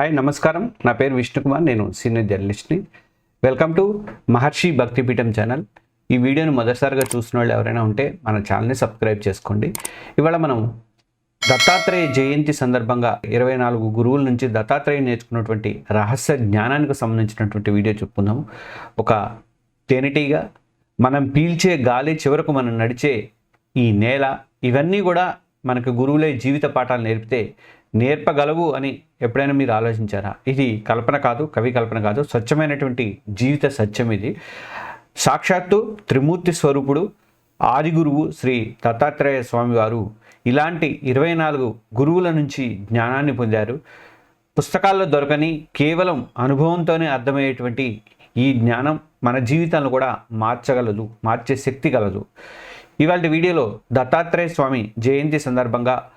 Hi నమస్కారం. నా పేరు విష్ణుకుమార్ నేను senior జర్నలిస్ట్ని. Welcome to Maharshi Bhaktipeetham channel. ఈ వీడియోను మొదటిసారిగా చూసిన వాళ్ళు ఎవరైనా ఉంటే మన ఛానల్ని సబ్స్క్రైబ్ చేసుకోండి. ఇవాళ మనం దత్తాత్రేయ జయంతి సందర్భంగా ఇరవై నాలుగు గురువుల నుంచి దత్తాత్రేయ నేర్చుకున్నటువంటి రహస్య జ్ఞానానికి సంబంధించినటువంటి వీడియో చెప్పుకుందాము. ఒక తేనెటీగా మనం పీల్చే గాలి చివరకు మనం నడిచే ఈ నేల ఇవన్నీ కూడా మనకు గురువులే జీవిత పాఠాలు నేర్పితే నేర్పగలవు అని ఎప్పుడైనా మీరు ఆలోచించారా? ఇది కల్పన కాదు కవి కల్పన కాదు స్వచ్ఛమైనటువంటి జీవిత సత్యం ఇది. సాక్షాత్తు త్రిమూర్తి స్వరూపుడు ఆది గురువు శ్రీ దత్తాత్రేయ స్వామి వారు ఇలాంటి ఇరవై నాలుగు గురువుల నుంచి జ్ఞానాన్ని పొందారు. పుస్తకాల్లో దొరకని కేవలం అనుభవంతోనే అర్థమయ్యేటువంటి ఈ జ్ఞానం మన జీవితాలను కూడా మార్చగలదు మార్చే శక్తి గలదు. ఇవాళ వీడియోలో దత్తాత్రేయ స్వామి జయంతి సందర్భంగా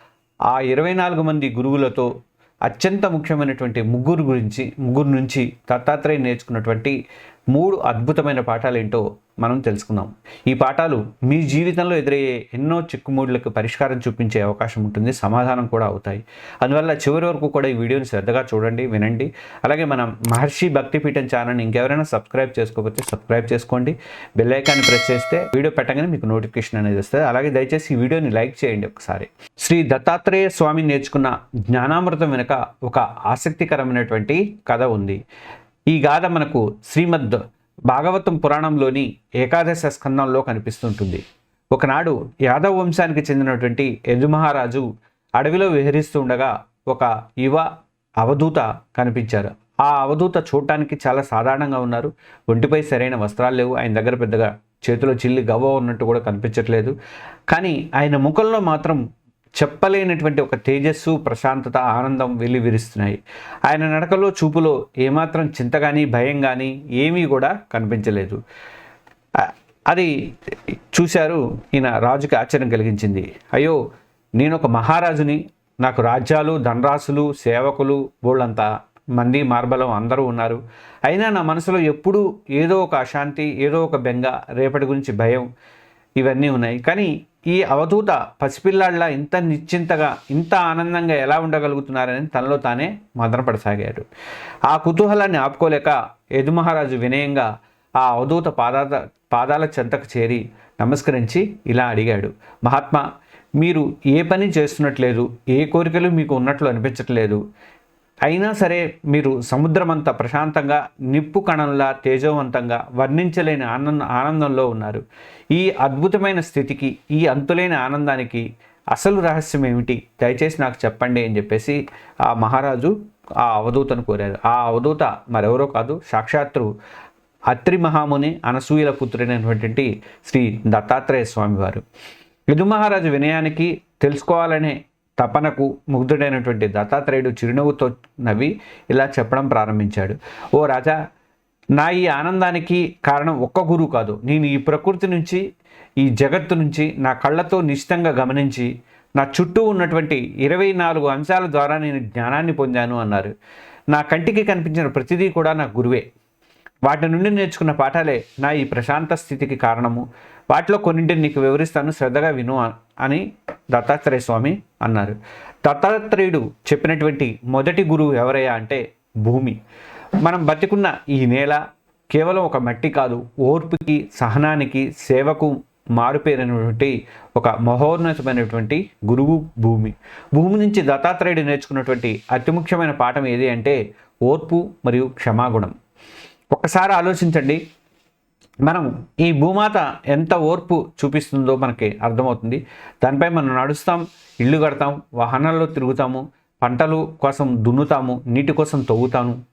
ఆ ఇరవై నాలుగు మంది గురువులతో అత్యంత ముఖ్యమైనటువంటి ముగ్గురు గురించి ముగ్గురు నుంచి దత్తాత్రేయ నేర్చుకున్నటువంటి మూడు అద్భుతమైన పాఠాలు ఏంటో మనం తెలుసుకుందాం. ఈ పాఠాలు మీ జీవితంలో ఎదురయ్యే ఎన్నో చిక్కుముడులకు పరిష్కారం చూపించే అవకాశం ఉంటుంది సమాధానం కూడా అవుతాయి. అందువల్ల చివరి వరకు కూడా ఈ వీడియోని శ్రద్ధగా చూడండి వినండి. అలాగే మనం మహర్షి భక్తిపీఠం ఛానల్ని ఇంకెవరైనా సబ్స్క్రైబ్ చేసుకోకపోతే సబ్స్క్రైబ్ చేసుకోండి. బెల్ ఐకాన్ని ప్రెస్ చేస్తే వీడియో పెట్టగానే మీకు నోటిఫికేషన్ అనేది వస్తుంది. అలాగే దయచేసి ఈ వీడియోని లైక్ చేయండి ఒకసారి. శ్రీ దత్తాత్రేయ స్వామి నేర్చుకున్న జ్ఞానామృతం వెనుక ఒక ఆసక్తికరమైనటువంటి కథ ఉంది. ఈ గాథ మనకు శ్రీమద్ భాగవతం పురాణంలోని ఏకాదశ స్కందంలో కనిపిస్తుంటుంది. ఒకనాడు యాదవ వంశానికి చెందినటువంటి యజుమహారాజు అడవిలో విహరిస్తూ ఉండగా ఒక యువ అవధూత కనిపించారు. ఆ అవధూత చూడటానికి చాలా సాధారణంగా ఉన్నారు. ఒంటిపై సరైన వస్త్రాలు లేవు. ఆయన దగ్గర పెద్దగా చేతిలో చిల్లి గవ్వ ఉన్నట్టు కూడా కనిపించట్లేదు. కానీ ఆయన ముఖంలో మాత్రం చెప్పలేనటువంటి ఒక తేజస్సు ప్రశాంతత ఆనందం వెల్లివిరుస్తున్నాయి. ఆయన నడకలో చూపులో ఏమాత్రం చింత కానీ భయం కానీ ఏమీ కూడా కనిపించలేదు. అది చూశారు ఈయన రాజుకి ఆశ్చర్యం కలిగించింది. అయ్యో నేను ఒక మహారాజుని. నాకు రాజ్యాలు ధనరాశులు సేవకులు బోళ్ళంతా మంది మార్బలం అందరూ ఉన్నారు. అయినా నా మనసులో ఎప్పుడూ ఏదో ఒక అశాంతి ఏదో ఒక బెంగ రేపటి గురించి భయం ఇవన్నీ ఉన్నాయి. కానీ ఈ అవధూత పసిపిల్లాళ్ళ ఇంత నిశ్చింతగా ఇంత ఆనందంగా ఎలా ఉండగలుగుతున్నారని తనలో తానే మదనపడసాగాడు. ఆ కుతూహలాన్ని ఆపుకోలేక యదుమహారాజు వినయంగా ఆ అవధూత పాదాల పాదాల చెంతకు చేరి నమస్కరించి ఇలా అడిగాడు. మహాత్మా మీరు ఏ పని చేస్తున్నట్లేదు? ఏ కోరికలు మీకు ఉన్నట్లు అనిపించట్లేదు? అయినా సరే మీరు సముద్రమంత ప్రశాంతంగా నిప్పు కణంలా తేజవంతంగా వర్ణించలేని ఆనంద ఆనందంలో ఉన్నారు. ఈ అద్భుతమైన స్థితికి ఈ అంతులేని ఆనందానికి అసలు రహస్యం ఏమిటి? దయచేసి నాకు చెప్పండి అని చెప్పేసి ఆ మహారాజు ఆ అవధూతను కోరారు. ఆ అవధూత మరెవరో కాదు సాక్షాత్తు అత్రి మహాముని అనసూయల పుత్రుడైనటువంటి శ్రీ దత్తాత్రేయ స్వామివారు. యదు మహారాజు వినయానికి తెలుసుకోవాలనే తపనకు ముగ్ధుడైనటువంటి దత్తాత్రేయుడు చిరునవ్వుతో నవ్వి ఇలా చెప్పడం ప్రారంభించాడు. ఓ రాజా నా ఈ ఆనందానికి కారణం ఒక్క గురువు కాదు. నేను ఈ ప్రకృతి నుంచి ఈ జగత్తు నుంచి నా కళ్ళతో నిశ్చితంగా గమనించి నా చుట్టూ ఉన్నటువంటి ఇరవై నాలుగు అంశాల ద్వారా నేను జ్ఞానాన్ని పొందాను అన్నారు. నా కంటికి కనిపించిన ప్రతిదీ కూడా నా గురువే. వాటి నుండి నేర్చుకున్న పాఠాలే నా ఈ ప్రశాంత స్థితికి కారణము. వాటిలో కొన్నింటిని నీకు వివరిస్తాను. శ్రద్ధగా విను అని దత్తాత్రేయ స్వామి అన్నారు. దత్తాత్రేయుడు చెప్పినటువంటి మొదటి గురువు ఎవరయ్యా అంటే భూమి. మనం బతికున్న ఈ నేల కేవలం ఒక మట్టి కాదు ఓర్పుకి సహనానికి సేవకు మారుపేరైనటువంటి ఒక మహోన్నతమైనటువంటి గురువు భూమి. భూమి నుంచి దత్తాత్రేయుడు నేర్చుకున్నటువంటి అతి ముఖ్యమైన పాఠం ఏది అంటే ఓర్పు మరియు క్షమాగుణం. ఒక్కసారి ఆలోచించండి మనం ఈ భూమాత ఎంత ఓర్పు చూపిస్తుందో మనకి అర్థమవుతుంది. దానిపై మనం నడుస్తాం ఇల్లు కడతాం వాహనాల్లో తిరుగుతాము పంటలు కోసం దున్నుతాము నీటి కోసం తవ్వుతాము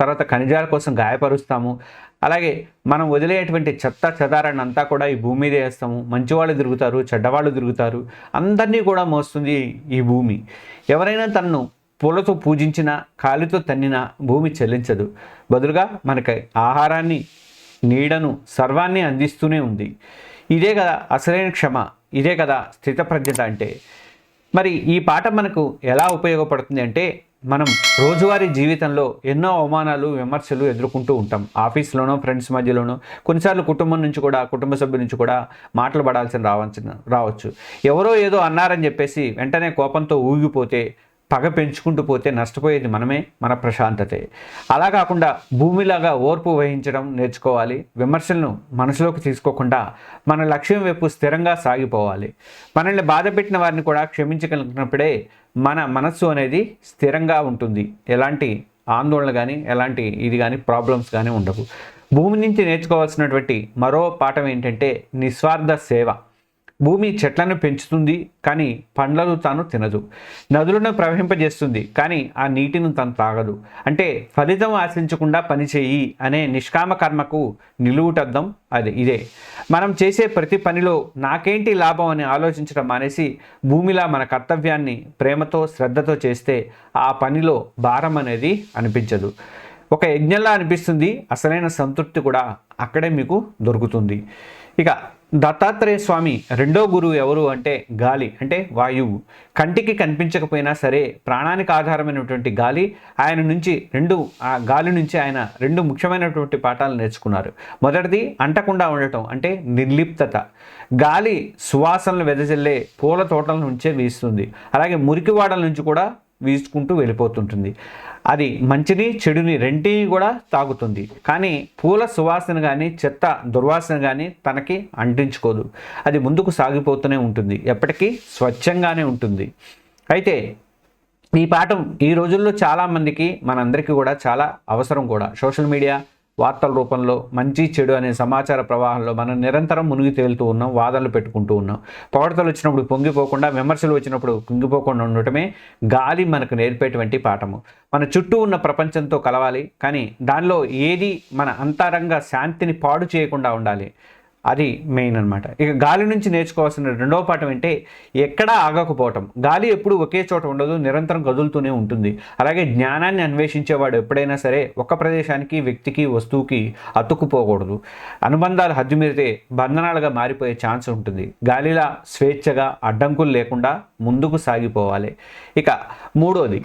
తర్వాత ఖనిజాల కోసం గాయపరుస్తాము. అలాగే మనం వదిలేటువంటి చెత్త చెదారాన్ని అంతా కూడా ఈ భూమి మీద వేస్తాము. మంచివాళ్ళు తిరుగుతారు చెడ్డవాళ్ళు తిరుగుతారు. అందరినీ కూడా మోస్తుంది ఈ భూమి. ఎవరైనా తనను పూలతో పూజించిన కాలితో తన్నిన భూమి చెల్లించదు. బదులుగా మనకి ఆహారాన్ని నీడను సర్వాన్ని అందిస్తూనే ఉంది. ఇదే కదా అసలైన క్షమ ఇదే కదా స్థితప్రజ్ఞత అంటే. మరి ఈ పాట మనకు ఎలా ఉపయోగపడుతుంది అంటే మనం రోజువారీ జీవితంలో ఎన్నో అవమానాలు విమర్శలు ఎదుర్కొంటూ ఉంటాం. ఆఫీస్లోనో ఫ్రెండ్స్ మధ్యలోనో కొన్నిసార్లు కుటుంబం నుంచి కూడా కుటుంబ సభ్యుల నుంచి కూడా మాటలు పడాల్సిన రావచ్చు రావచ్చు. ఎవరో ఏదో అన్నారని చెప్పేసి వెంటనే కోపంతో ఊగిపోతే పగ పెంచుకుంటూ పోతే నష్టపోయేది మనమే మన ప్రశాంతతే. అలా కాకుండా భూమిలాగా ఓర్పు వహించడం నేర్చుకోవాలి. విమర్శలను మనసులోకి తీసుకోకుండా మన లక్ష్యం వైపు స్థిరంగా సాగిపోవాలి. మనల్ని బాధ పెట్టిన వారిని కూడా క్షమించగలిగినప్పుడే మన మనస్సు అనేది స్థిరంగా ఉంటుంది. ఎలాంటి ఆందోళన కానీ ఎలాంటి ఇది కానీ ప్రాబ్లమ్స్ కానీ ఉండవు. భూమి నుంచి నేర్చుకోవాల్సినటువంటి మరో పాఠం ఏంటంటే నిస్వార్థ సేవ. భూమి చెట్లను పెంచుతుంది కానీ పండ్లను తాను తినదు. నదులను ప్రవహింపజేస్తుంది కానీ ఆ నీటిని తను తాగదు. అంటే ఫలితం ఆశించకుండా పనిచేయి అనే నిష్కామ కర్మకు నిలువుటద్దం అది ఇదే. మనం చేసే ప్రతి పనిలో నాకేంటి లాభం అని ఆలోచించడం మానేసి భూమిలా మన కర్తవ్యాన్ని ప్రేమతో శ్రద్ధతో చేస్తే ఆ పనిలో భారం అనేది అనిపించదు. ఒక యజ్ఞంలా అనిపిస్తుంది అసలైన సంతృప్తి కూడా అక్కడే మీకు దొరుకుతుంది. ఇక దత్తాత్రేయ స్వామి రెండో గురువు ఎవరు అంటే గాలి అంటే వాయువు. కంటికి కనిపించకపోయినా సరే ప్రాణానికి ఆధారమైనటువంటి గాలి ఆయన నుంచి రెండు ఆ గాలి నుంచి ఆయన రెండు ముఖ్యమైనటువంటి పాఠాలు నేర్చుకున్నారు. మొదటిది అంటకుండా ఉండటం అంటే నిర్లిప్తత. గాలి సువాసనలు వెదజల్లే పూల తోటల నుంచే వీస్తుంది. అలాగే మురికివాడల నుంచి కూడా వీసుకుంటూ వెళ్ళిపోతుంటుంది. అది మంచిని చెడుని రెంటిని కూడా తాగుతుంది కానీ పూల సువాసన కానీ చెత్త దుర్వాసన కానీ తనకి అంటించుకోదు. అది ముందుకు సాగిపోతూనే ఉంటుంది. ఎప్పటికీ స్వచ్ఛంగానే ఉంటుంది. అయితే ఈ పాఠం ఈ రోజుల్లో చాలామందికి మనందరికీ కూడా చాలా అవసరం కూడా. సోషల్ మీడియా వార్తల రూపంలో మంచి చెడు అనే సమాచార ప్రవాహంలో మనం నిరంతరం మునిగి తేలుతూ ఉన్నాం వాదనలు పెట్టుకుంటూ ఉన్నాం. పొగడతలు వచ్చినప్పుడు పొంగిపోకుండా విమర్శలు వచ్చినప్పుడు కుంగిపోకుండా ఉండటమే గాలి మనకు నేర్పేటువంటి పాఠము. మన చుట్టూ ఉన్న ప్రపంచంతో కలవాలి కానీ దానిలో ఏది మన అంతరంగ శాంతిని పాడు చేయకుండా ఉండాలి అది మెయిన్ అనమాట ఇక గాలి నుంచి నేర్చుకోవాల్సిన రెండవ పాఠం అంటే ఎక్కడా ఆగకపోవటం. గాలి ఎప్పుడు ఒకే చోట ఉండదు నిరంతరం కదులుతూనే ఉంటుంది. అలాగే జ్ఞానాన్ని అన్వేషించేవాడు ఎప్పుడైనా సరే ఒక ప్రదేశానికి వ్యక్తికి వస్తువుకి అతుక్కుపోకూడదు. అనుబంధాలు హద్దుమీరితే బంధనాలుగా మారిపోయే ఛాన్స్ ఉంటుంది. గాలిలా స్వేచ్ఛగా అడ్డంకులు లేకుండా ముందుకు సాగిపోవాలి. ఇక మూడోది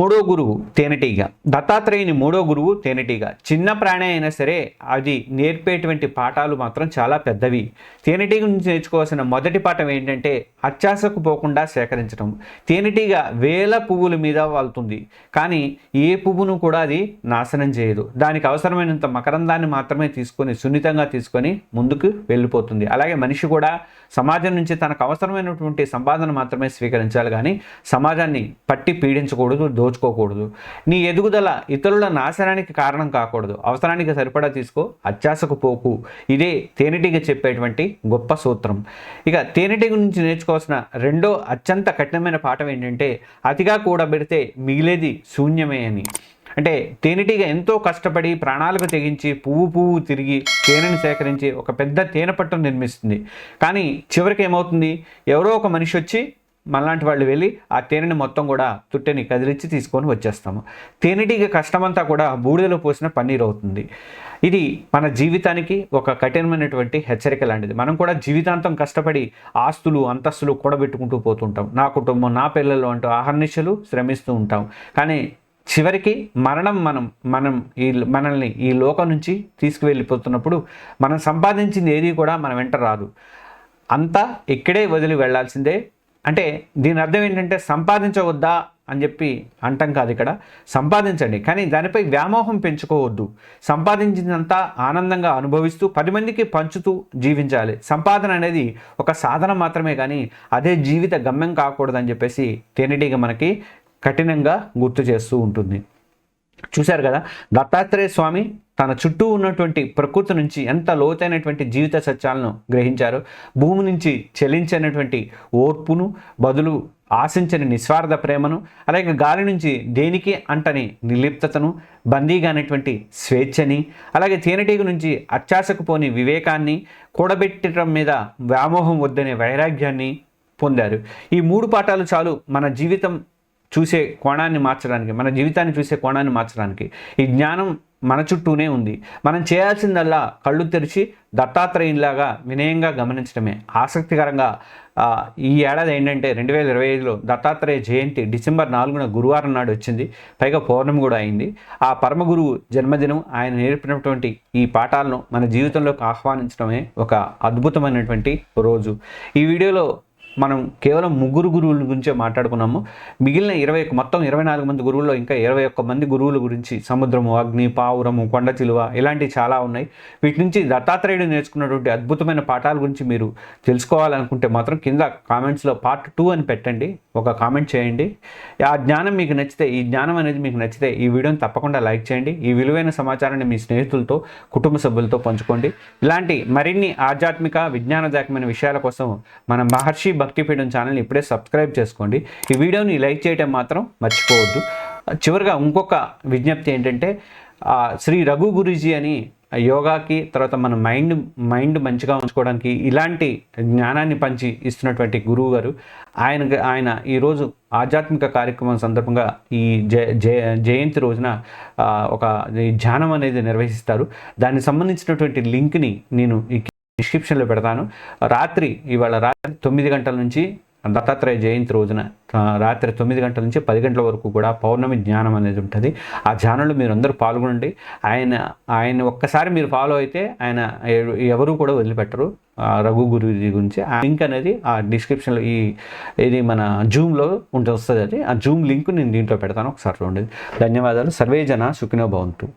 మూడో గురువు తేనెటీగ. దత్తాత్రేయుని మూడో గురువు తేనెటీగ. చిన్న ప్రాణి అయినా సరే అది నేర్పేటువంటి పాఠాలు మాత్రం చాలా పెద్దవి. తేనెటీగ నుంచి నేర్చుకోవాల్సిన మొదటి పాఠం ఏంటంటే అత్యాశకు పోకుండా సేకరించడం తేనెటీగ వేల పువ్వుల మీద వాళ్తుంది. కానీ ఏ పువ్వును కూడా అది నాశనం చేయదు. దానికి అవసరమైనంత మకరందాన్ని మాత్రమే తీసుకొని సున్నితంగా తీసుకొని ముందుకు వెళ్ళిపోతుంది. అలాగే మనిషి కూడా సమాజం నుంచి తనకు అవసరమైనటువంటి సంపాదన మాత్రమే స్వీకరించాలి. కానీ సమాజాన్ని పట్టి పీడించకూడదు దోచుకోకూడదు. నీ ఎదుగుదల ఇతరుల నాశనానికి కారణం కాకూడదు. అవసరానికి సరిపడా తీసుకో అత్యాశకు పోకు. ఇదే తేనెటీగ చెప్పేటువంటి గొప్ప సూత్రం. ఇక తేనెటీగ నుంచి నేర్చుకోవాల్సిన రెండో అత్యంత కఠినమైన పాఠం ఏంటంటే అతిగా కూడబెడితే మిగిలేది శూన్యమే అని. అంటే తేనెటీగ ఎంతో కష్టపడి ప్రాణాలకు తెగించి పువ్వు పువ్వు తిరిగి తేనెని సేకరించి ఒక పెద్ద తేనె పట్టును నిర్మిస్తుంది. కానీ చివరికి ఏమవుతుంది? ఎవరో ఒక మనిషి వచ్చి మనలాంటి వాళ్ళు వెళ్ళి ఆ తేనెని మొత్తం కూడా తుట్టెని కదిలించి తీసుకొని వచ్చేస్తాము. తేనెటీగ కష్టమంతా కూడా బూడిదలో పోసిన పన్నీరు అవుతుంది. ఇది మన జీవితానికి ఒక కఠినమైనటువంటి హెచ్చరిక లాంటిది. మనం కూడా జీవితాంతం కష్టపడి ఆస్తులు అంతస్తులు కూడబెట్టుకుంటూ పోతుంటాం. నా కుటుంబం నా పిల్లలు అంటూ ఆహర్నిశలు శ్రమిస్తూ ఉంటాం. కానీ చివరికి మరణం మనం మనం ఈ మనల్ని ఈ లోకం నుంచి తీసుకువెళ్ళిపోతున్నప్పుడు మనం సంపాదించింది ఏది కూడా మన వెంట రాదు. అంతా ఇక్కడే వదిలి వెళ్ళాల్సిందే అంటే దీని అర్థం ఏంటంటే సంపాదించవద్దా అని చెప్పి అంటాం కాదు ఇక్కడ. సంపాదించండి కానీ దానిపై వ్యామోహం పెంచుకోవద్దు. సంపాదించినంత ఆనందంగా అనుభవిస్తూ పది మందికి పంచుతూ జీవించాలి. సంపాదన అనేది ఒక సాధన మాత్రమే కానీ అదే జీవిత గమ్యం కాకూడదని చెప్పేసి తేనెటీగ మనకి కఠినంగా గుర్తు చేస్తూ ఉంటుంది. చూశారు కదా? దత్తాత్రేయ స్వామి తన చుట్టూ ఉన్నటువంటి ప్రకృతి నుంచి ఎంత లోతైనటువంటి జీవిత సత్యాలను గ్రహించారు భూమి నుంచి చెలించినటువంటి ఓర్పును బదులు ఆశించని నిస్వార్థ ప్రేమను అలాగే గాలి నుంచి దేనికి అంటని నిర్లిప్తతను బందీగానేటువంటి స్వేచ్ఛని అలాగే తేనెటీగ నుంచి అత్యాశకు పోని వివేకాన్ని కూడబెట్టడం మీద వ్యామోహం వద్దనే వైరాగ్యాన్ని పొందారు. ఈ మూడు పాఠాలు చాలు మన జీవితం చూసే కోణాన్ని మార్చడానికి మన జీవితాన్ని చూసే కోణాన్ని మార్చడానికి. ఈ జ్ఞానం మన చుట్టూనే ఉంది. మనం చేయాల్సిందల్లా కళ్ళు తెరిచి దత్తాత్రేయునిలాగా వినయంగా గమనించడమే. ఆసక్తికరంగా ఈ ఏడాది ఏంటంటే రెండు వేల ఇరవై ఐదులో దత్తాత్రేయ జయంతి డిసెంబర్ నాలుగున గురువారం నాడు వచ్చింది. పైగా పౌర్ణమి కూడా అయింది. ఆ పరమ గురువు జన్మదినం ఆయన నేర్పినటువంటి ఈ పాఠాలను మన జీవితంలోకి ఆహ్వానించడమే ఒక అద్భుతమైనటువంటి రోజు. ఈ వీడియోలో మనం కేవలం ముగ్గురు గురువుల గురించే మాట్లాడుకున్నాము. మిగిలిన ఇరవై మొత్తం ఇరవై నాలుగు మంది గురువుల్లో ఇంకా ఇరవై ఒక్క మంది గురువుల గురించి సముద్రము అగ్ని పావురము కొండ చిలువ ఇలాంటివి చాలా ఉన్నాయి. వీటి నుంచి దత్తాత్రేయుడు నేర్చుకున్నటువంటి అద్భుతమైన పాఠాల గురించి మీరు తెలుసుకోవాలనుకుంటే మాత్రం కింద కామెంట్స్లో పార్ట్ టూ అని పెట్టండి. ఒక కామెంట్ చేయండి. ఆ జ్ఞానం మీకు నచ్చితే ఈ జ్ఞానం అనేది మీకు నచ్చితే ఈ వీడియోని తప్పకుండా లైక్ చేయండి. ఈ విలువైన సమాచారాన్ని మీ స్నేహితులతో కుటుంబ సభ్యులతో పంచుకోండి. ఇలాంటి మరిన్ని ఆధ్యాత్మిక విజ్ఞానదాయకమైన విషయాల కోసం మన మహర్షి భక్తి భక్తిపీఠం ఛానల్ని ఇప్పుడే సబ్స్క్రైబ్ చేసుకోండి. ఈ వీడియోని లైక్ చేయటం మాత్రం మర్చిపోవద్దు. చివరిగా ఇంకొక విజ్ఞప్తి ఏంటంటే శ్రీ రఘు గురూజీ అని యోగాకి తర్వాత మన మైండ్ మైండ్ మంచిగా ఉంచుకోవడానికి ఇలాంటి జ్ఞానాన్ని పంచి ఇస్తున్నటువంటి గురువు గారు. ఆయన ఆయన ఈరోజు ఆధ్యాత్మిక కార్యక్రమం సందర్భంగా ఈ జయ జయంతి రోజున ఒక ధ్యానం అనేది నిర్వహిస్తారు. దానికి సంబంధించినటువంటి లింక్ని నేను ఈ డిస్క్రిప్షన్లో పెడతాను. రాత్రి ఇవాళ రాత్రి తొమ్మిది గంటల నుంచి దత్తాత్రేయ జయంతి రోజున రాత్రి తొమ్మిది గంటల నుంచి పది గంటల వరకు కూడా పౌర్ణమి జ్ఞానం అనేది ఉంటుంది. ఆ ధ్యానంలో మీరు అందరూ పాల్గొనండి. ఆయన ఆయన ఒక్కసారి మీరు ఫాలో అయితే ఆయన ఎ- ఎవరు కూడా వదిలిపెట్టరు. ఆ రఘు గురుజీ గురించి. ఆ లింక్ అనేది ఆ డిస్క్రిప్షన్లో ఈ ఇది మన జూమ్లో ఉంటుంది వస్తుంది అది. ఆ జూమ్ లింక్ నేను దీంట్లో పెడతాను. ఒకసారి చూడండి. ధన్యవాదాలు. సర్వే జన సుఖినో భవంతు.